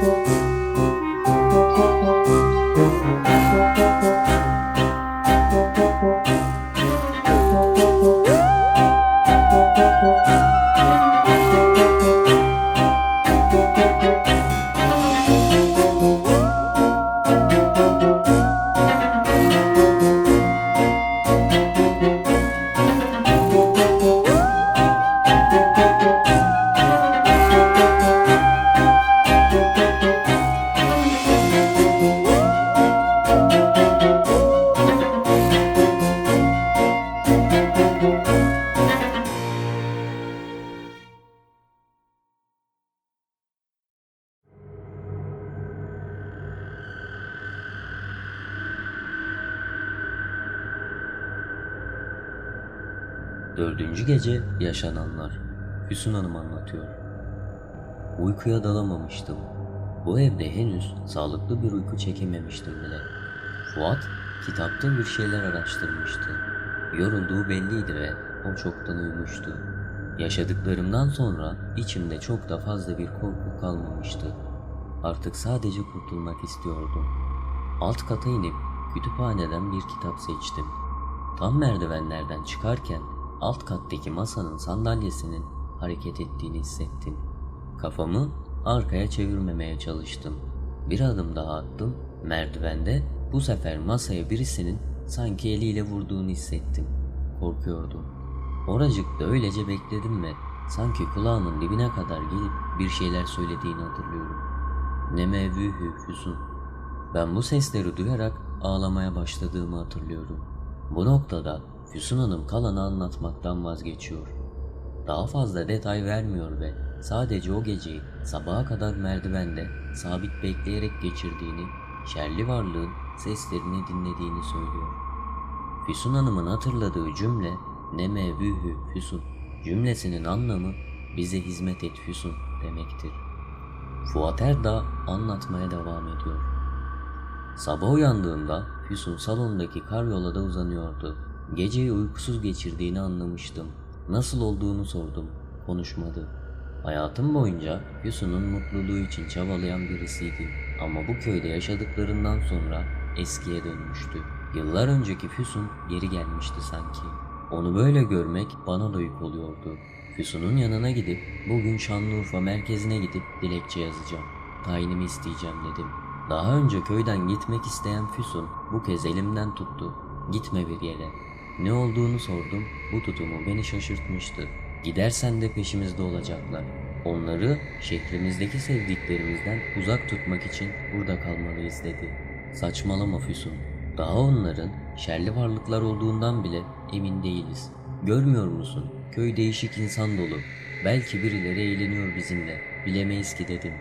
Música Dördüncü gece yaşananlar. Füsun Hanım anlatıyor. Uykuya dalamamıştım. Bu evde henüz sağlıklı bir uyku çekememiştim bile. Fuat kitapta bir şeyler araştırmıştı. Yorulduğu belliydi ve o çoktan uyumuştu. Yaşadıklarımdan sonra içimde çok da fazla bir korku kalmamıştı. Artık sadece kurtulmak istiyordum. Alt kata inip kütüphaneden bir kitap seçtim. Tam merdivenlerden çıkarken alt kattaki masanın sandalyesinin hareket ettiğini hissettim. Kafamı arkaya çevirmemeye çalıştım. Bir adım daha attım. Merdivende bu sefer masaya birisinin sanki eliyle vurduğunu hissettim. Korkuyordum. Oracıkta öylece bekledim ve sanki kulağının dibine kadar gelip bir şeyler söylediğini hatırlıyorum. Neme vühü füsun. Ben bu sesleri duyarak ağlamaya başladığımı hatırlıyorum. Bu noktada Füsun Hanım kalanı anlatmaktan vazgeçiyor. Daha fazla detay vermiyor ve sadece o geceyi sabaha kadar merdivende sabit bekleyerek geçirdiğini, şerli varlığın seslerini dinlediğini söylüyor. Füsun Hanım'ın hatırladığı cümle ne mevühü Füsun cümlesinin anlamı bize hizmet et Füsun demektir. Fuat Erdağ anlatmaya devam ediyor. Sabah uyandığımda Füsun salondaki karyolada uzanıyordu. Geceyi uykusuz geçirdiğini anlamıştım. Nasıl olduğunu sordum. Konuşmadı. Hayatım boyunca Füsun'un mutluluğu için çabalayan birisiydi. Ama bu köyde yaşadıklarından sonra eskiye dönmüştü. Yıllar önceki Füsun geri gelmişti sanki. Onu böyle görmek bana da yük oluyordu. Füsun'un yanına gidip bugün Şanlıurfa merkezine gidip dilekçe yazacağım. Tayinimi isteyeceğim dedim. Daha önce köyden gitmek isteyen Füsun bu kez elimden tuttu. Gitme bir yere. Ne olduğunu sordum. Bu tutumu beni şaşırtmıştı. Gidersen de peşimizde olacaklar. Onları şehrimizdeki sevdiklerimizden uzak tutmak için burada kalmalıyız dedi. Saçmalama Füsun. Daha onların şerli varlıklar olduğundan bile emin değiliz. Görmüyor musun? Köy değişik insan dolu. Belki birileri eğleniyor bizimle. Bilemeyiz ki dedim.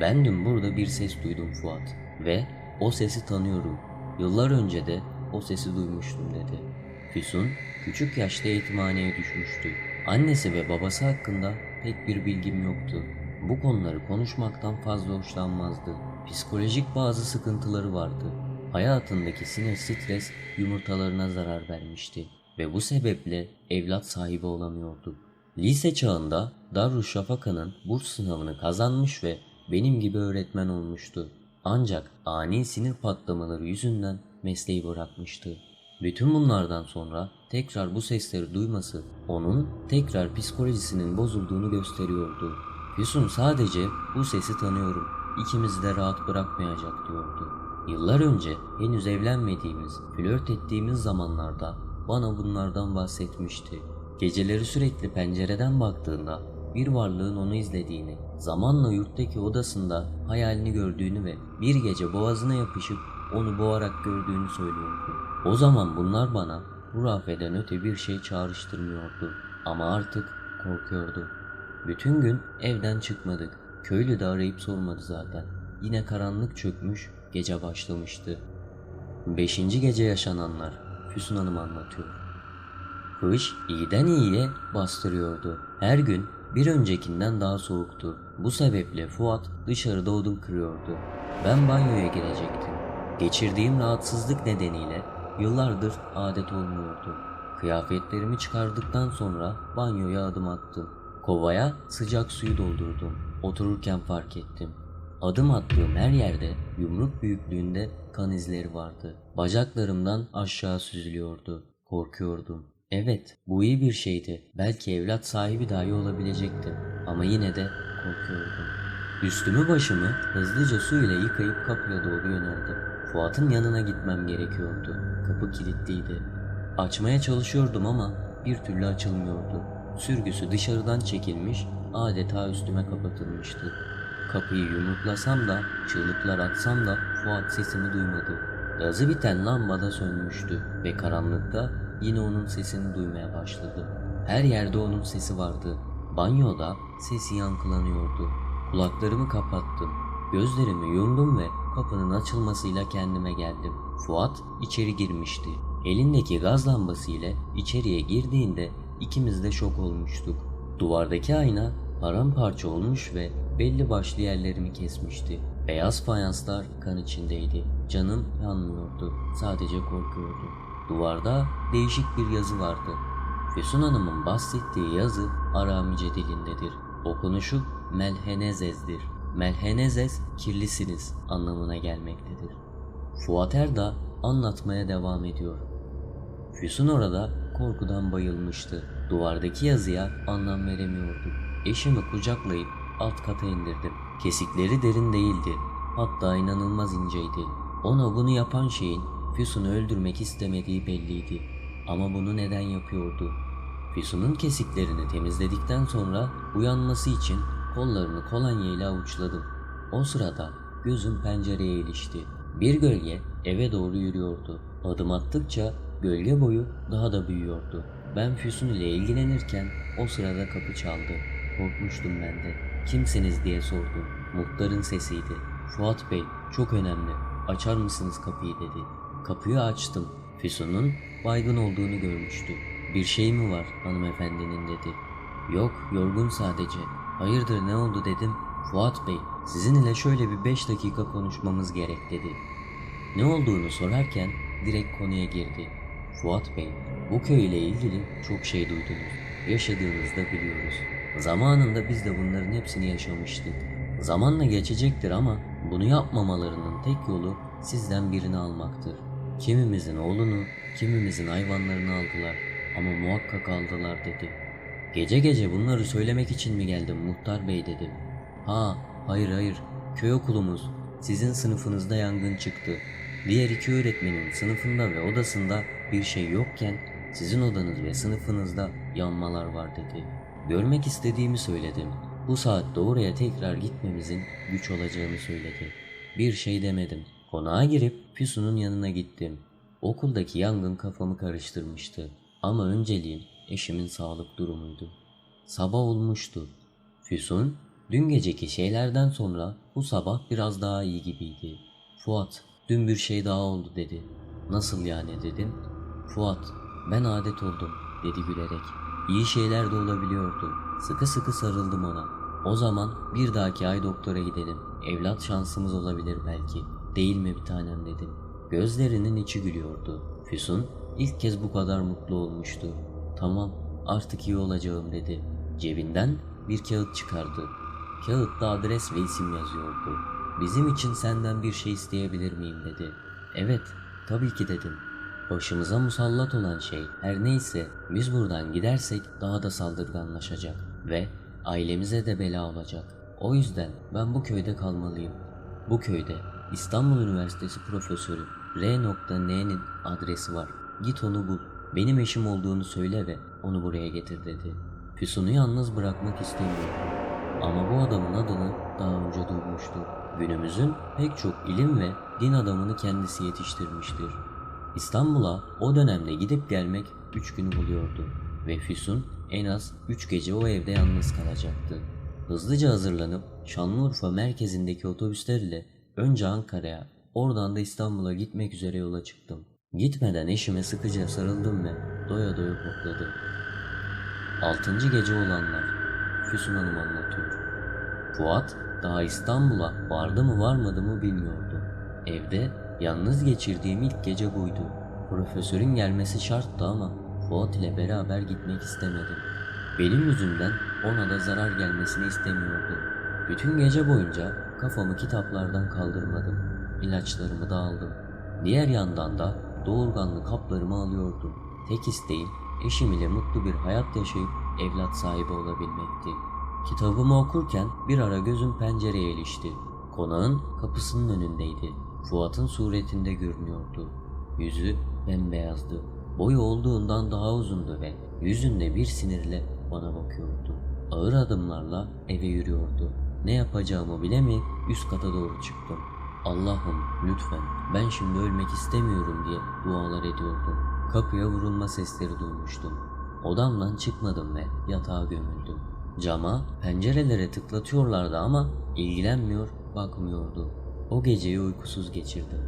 Ben dün burada bir ses duydum Fuat. Ve o sesi tanıyorum. Yıllar önce de o sesi duymuştum dedi. Füsun küçük yaşta yetimhaneye düşmüştü. Annesi ve babası hakkında pek bir bilgim yoktu. Bu konuları konuşmaktan fazla hoşlanmazdı. Psikolojik bazı sıkıntıları vardı. Hayatındaki sinir stres yumurtalarına zarar vermişti ve bu sebeple evlat sahibi olamıyordu. Lise çağında Darüşşafaka'nın burs sınavını kazanmış ve benim gibi öğretmen olmuştu. Ancak ani sinir patlamaları yüzünden mesleği bırakmıştı. Bütün bunlardan sonra tekrar bu sesleri duyması onun tekrar psikolojisinin bozulduğunu gösteriyordu. Füsun sadece bu sesi tanıyorum. İkimizi de rahat bırakmayacak diyordu. Yıllar önce henüz evlenmediğimiz, flört ettiğimiz zamanlarda bana bunlardan bahsetmişti. Geceleri sürekli pencereden baktığında bir varlığın onu izlediğini, zamanla yurttaki odasında hayalini gördüğünü ve bir gece boğazına yapışıp onu boğarak gördüğünü söylüyordu. O zaman bunlar bana hurafeden öte bir şey çağrıştırmıyordu. Ama artık korkuyordu. Bütün gün evden çıkmadık. Köylü de arayıp sormadı zaten. Yine karanlık çökmüş, gece başlamıştı. Beşinci gece yaşananlar. Füsun Hanım anlatıyor. Kış iyiden iyiye bastırıyordu. Her gün bir öncekinden daha soğuktu. Bu sebeple Fuat dışarıda odun kırıyordu. Ben banyoya girecektim. Geçirdiğim rahatsızlık nedeniyle yıllardır adet olmuyordu. Kıyafetlerimi çıkardıktan sonra banyoya adım attım. Kovaya sıcak suyu doldurdum. Otururken fark ettim. Adım attığım her yerde yumruk büyüklüğünde kan izleri vardı. Bacaklarımdan aşağı süzülüyordu. Korkuyordum. Evet, bu iyi bir şeydi. Belki evlat sahibi dahi olabilecektim. Ama yine de korkuyordum. Üstümü başımı hızlıca su ile yıkayıp kapıya doğru yöneldim. Fuat'ın yanına gitmem gerekiyordu. Kapı kilitliydi. Açmaya çalışıyordum ama bir türlü açılmıyordu. Sürgüsü dışarıdan çekilmiş, adeta üstüme kapatılmıştı. Kapıyı yumruklasam da, çığlıklar atsam da Fuat sesimi duymadı. Gazı biten lamba da sönmüştü ve karanlıkta yine onun sesini duymaya başladım. Her yerde onun sesi vardı. Banyoda sesi yankılanıyordu. Kulaklarımı kapattım. Gözlerimi yumdum ve kapının açılmasıyla kendime geldim. Fuat içeri girmişti. Elindeki gaz lambası ile içeriye girdiğinde ikimiz de şok olmuştuk. Duvardaki ayna paramparça olmuş ve belli başlı yerlerimi kesmişti. Beyaz fayanslar kan içindeydi. Canım yanmıyordu. Sadece korkuyordum. Duvarda değişik bir yazı vardı. Füsun Hanım'ın bahsettiği yazı Aramice dilindedir. Okunuşu Melhenezez'dir. Melhenezez kirlisiniz anlamına gelmektedir. Fuat Erda anlatmaya devam ediyor. Füsun orada korkudan bayılmıştı. Duvardaki yazıya anlam veremiyorduk. Eşimi kucaklayıp alt kata indirdim. Kesikleri derin değildi. Hatta inanılmaz inceydi. Ona bunu yapan şeyin Füsun'u öldürmek istemediği belliydi. Ama bunu neden yapıyordu? Füsun'un kesiklerini temizledikten sonra uyanması için kollarını kolonya ile avuçladım. O sırada gözüm pencereye ilişti. Bir gölge eve doğru yürüyordu. Adım attıkça gölge boyu daha da büyüyordu. Ben Füsun ile ilgilenirken o sırada kapı çaldı. Korkmuştum ben de. Kimsiniz diye sordum. Muhtarın sesiydi. Fuat Bey çok önemli. Açar mısınız kapıyı dedi. Kapıyı açtım. Füsun'un baygın olduğunu görmüştü. Bir şey mi var hanımefendinin dedi. Yok yorgun sadece. Hayırdır ne oldu dedim. Fuat Bey sizin ile şöyle bir beş dakika konuşmamız gerek dedi. Ne olduğunu sorarken direkt konuya girdi. Fuat Bey, bu köy ile ilgili çok şey duydunuz. Yaşadığınızda biliyoruz. Zamanında biz de bunların hepsini yaşamıştık. Zamanla geçecektir ama bunu yapmamalarının tek yolu sizden birini almaktır. Kimimizin oğlunu, kimimizin hayvanlarını aldılar ama muhakkak aldılar dedi. Gece gece bunları söylemek için mi geldim muhtar bey dedim. Ha, hayır hayır, köy okulumuz, sizin sınıfınızda yangın çıktı. Diğer iki öğretmenin sınıfında ve odasında bir şey yokken sizin odanız ve sınıfınızda yanmalar var dedi. Görmek istediğimi söyledim. Bu saatte oraya tekrar gitmemizin güç olacağını söyledi. Bir şey demedim. Konağa girip Füsun'un yanına gittim. Okuldaki yangın kafamı karıştırmıştı. Ama önceliğim eşimin sağlık durumuydu. Sabah olmuştu. Füsun, dün geceki şeylerden sonra bu sabah biraz daha iyi gibiydi. Fuat, dün bir şey daha oldu dedi. Nasıl yani dedim. Fuat, ben adet oldum dedi gülerek. İyi şeyler de olabiliyordu. Sıkı sıkı sarıldım ona. O zaman bir dahaki ay doktora gidelim. Evlat şansımız olabilir belki. Değil mi bir tanem dedim. Gözlerinin içi gülüyordu. Füsun ilk kez bu kadar mutlu olmuştu. Tamam artık iyi olacağım dedi. Cebinden bir kağıt çıkardı. Kağıtta adres ve isim yazıyordu. Bizim için senden bir şey isteyebilir miyim dedi. Evet tabii ki dedim. Başımıza musallat olan şey her neyse biz buradan gidersek daha da saldırganlaşacak ve ailemize de bela olacak. O yüzden ben bu köyde kalmalıyım. Bu köyde İstanbul Üniversitesi profesörü R.N'nin adresi var. Git onu bul. Benim eşim olduğunu söyle ve onu buraya getir dedi. Füsun'u yalnız bırakmak istemiyordu. Ama bu adamın adını daha önce duymuştu. Günümüzün pek çok ilim ve din adamını kendisi yetiştirmiştir. İstanbul'a o dönemde gidip gelmek 3 günü buluyordu ve Füsun en az 3 gece o evde yalnız kalacaktı. Hızlıca hazırlanıp Şanlıurfa merkezindeki otobüsler ile önce Ankara'ya oradan da İstanbul'a gitmek üzere yola çıktım. Gitmeden eşime sıkıca sarıldım ve doya doya kokladım. Altıncı gece olanlar Füsun Hanım anlatıyor. Fuat daha İstanbul'a vardı mı varmadı mı bilmiyordu. Evde yalnız geçirdiğim ilk gece buydu. Profesörün gelmesi şarttı ama Fuat ile beraber gitmek istemedim. Benim yüzümden ona da zarar gelmesini istemiyordum. Bütün gece boyunca kafamı kitaplardan kaldırmadım. İlaçlarımı da aldım. Diğer yandan da doğurganlık haplarımı alıyordum. Tek isteğim eşim ile mutlu bir hayat yaşayıp evlat sahibi olabilmekti. Kitabımı okurken bir ara gözüm pencereye ilişti. Konağın kapısının önündeydi. Fuat'ın suretinde görünüyordu. Yüzü bembeyazdı. Boyu olduğundan daha uzundu ve yüzünde bir sinirle bana bakıyordu. Ağır adımlarla eve yürüyordu. Ne yapacağımı bilemeyip üst kata doğru çıktım. Allah'ım lütfen ben şimdi ölmek istemiyorum diye dualar ediyordum. Kapıya vurulma sesleri duymuştum. Odamdan çıkmadım ve yatağa gömüldüm. Cama, pencerelere tıklatıyorlardı ama ilgilenmiyor, bakmıyordu. O geceyi uykusuz geçirdim.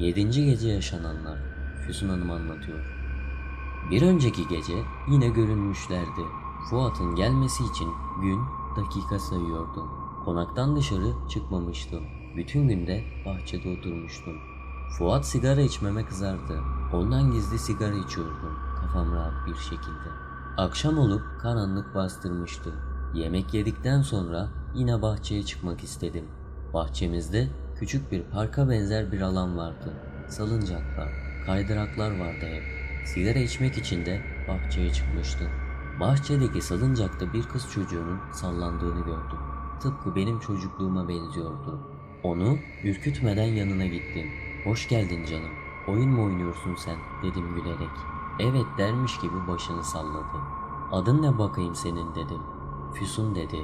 Yedinci gece yaşananlar. Füsun Hanım anlatıyor. Bir önceki gece yine görünmüşlerdi. Fuat'ın gelmesi için gün, dakika sayıyordum. Konaktan dışarı çıkmamıştım. Bütün günde bahçede oturmuştum. Fuat sigara içmeme kızardı. Ondan gizli sigara içiyordum. Kafam rahat bir şekilde. Akşam olup karanlık bastırmıştı. Yemek yedikten sonra yine bahçeye çıkmak istedim. Bahçemizde küçük bir parka benzer bir alan vardı. Salıncaklar, kaydıraklar vardı hep. Sigara içmek için de bahçeye çıkmıştım. Bahçedeki salıncakta bir kız çocuğunun sallandığını gördüm. Tıpkı benim çocukluğuma benziyordu. Onu ürkütmeden yanına gittim. Hoş geldin canım. Oyun mu oynuyorsun sen? dedim gülerek. Evet dermiş gibi başını salladı. Adın ne bakayım senin dedim. Füsun dedi.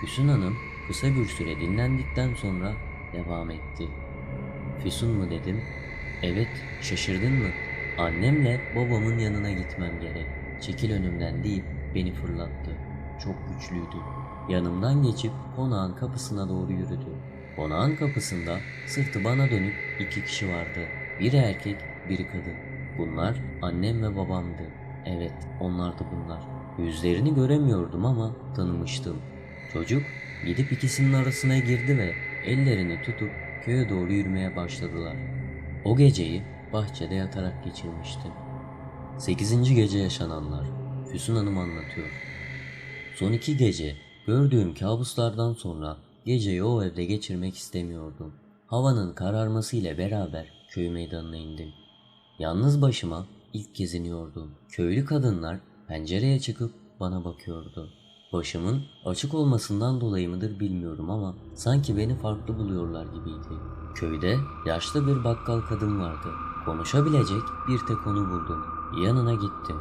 Füsun Hanım kısa bir süre dinlendikten sonra devam etti. Füsun mu dedim. Evet şaşırdın mı? Annemle babamın yanına gitmem gerek. Çekil önümden deyip beni fırlattı. Çok güçlüydü. Yanımdan geçip konağın kapısına doğru yürüdü. Konağın kapısında sırtı bana dönük iki kişi vardı. Biri erkek, biri kadın. Bunlar annem ve babamdı. Evet, onlardı bunlar. Yüzlerini göremiyordum ama tanımıştım. Çocuk gidip ikisinin arasına girdi ve ellerini tutup köye doğru yürümeye başladılar. O geceyi bahçede yatarak geçirmiştim. 8. gece yaşananlar. Füsun Hanım anlatıyor. Son iki gece gördüğüm kabuslardan sonra geceyi o evde geçirmek istemiyordum. Havanın kararması ile beraber köy meydanına indim. Yalnız başıma ilk kez iniyordum. Köylü kadınlar pencereye çıkıp bana bakıyordu. Başımın açık olmasından dolayı mıdır bilmiyorum ama sanki beni farklı buluyorlar gibiydi. Köyde yaşlı bir bakkal kadın vardı. Konuşabilecek bir tek onu buldum. Yanına gittim.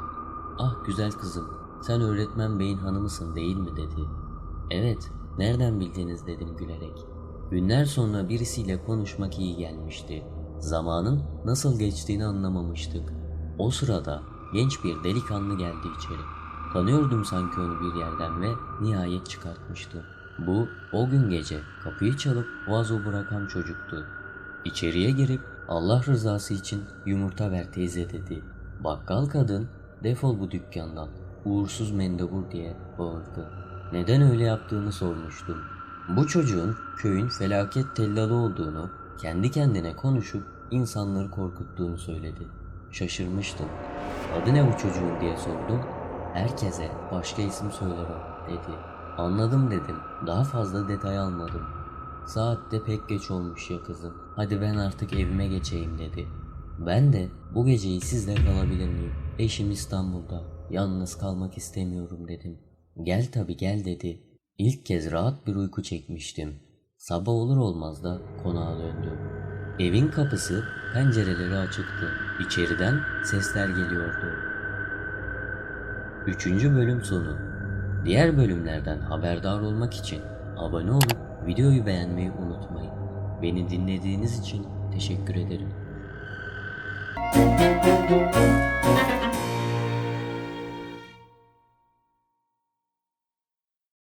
Ah güzel kızım, sen öğretmen beyin hanımısın değil mi dedi. Evet, nereden bildiniz dedim gülerek. Günler sonra birisiyle konuşmak iyi gelmişti. Zamanın nasıl geçtiğini anlamamıştık. O sırada genç bir delikanlı geldi içeri. Tanıyordum sanki onu bir yerden ve nihayet çıkartmıştı. Bu o gün gece kapıyı çalıp vazo bırakan çocuktu. İçeriye girip Allah rızası için yumurta ver teyze dedi. Bakkal kadın defol bu dükkandan uğursuz mendebur diye bağırdı. Neden öyle yaptığını sormuştum. Bu çocuğun köyün felaket tellalı olduğunu kendi kendine konuşup insanları korkuttuğunu söyledi. Şaşırmıştım. Adı ne bu çocuğun diye sordum. Herkese başka isim söyler o dedi. Anladım dedim. Daha fazla detay almadım. Saat de pek geç olmuş ya kızım. Hadi ben artık evime geçeyim dedi. Ben de bu geceyi sizle kalabilir miyim? Eşim İstanbul'da. Yalnız kalmak istemiyorum dedim. Gel tabi gel dedi. İlk kez rahat bir uyku çekmiştim. Sabah olur olmaz da konağa döndüm. Evin kapısı, pencereleri açıktı. İçeriden sesler geliyordu. Üçüncü bölüm sonu. Diğer bölümlerden haberdar olmak için abone olup videoyu beğenmeyi unutmayın. Beni dinlediğiniz için teşekkür ederim.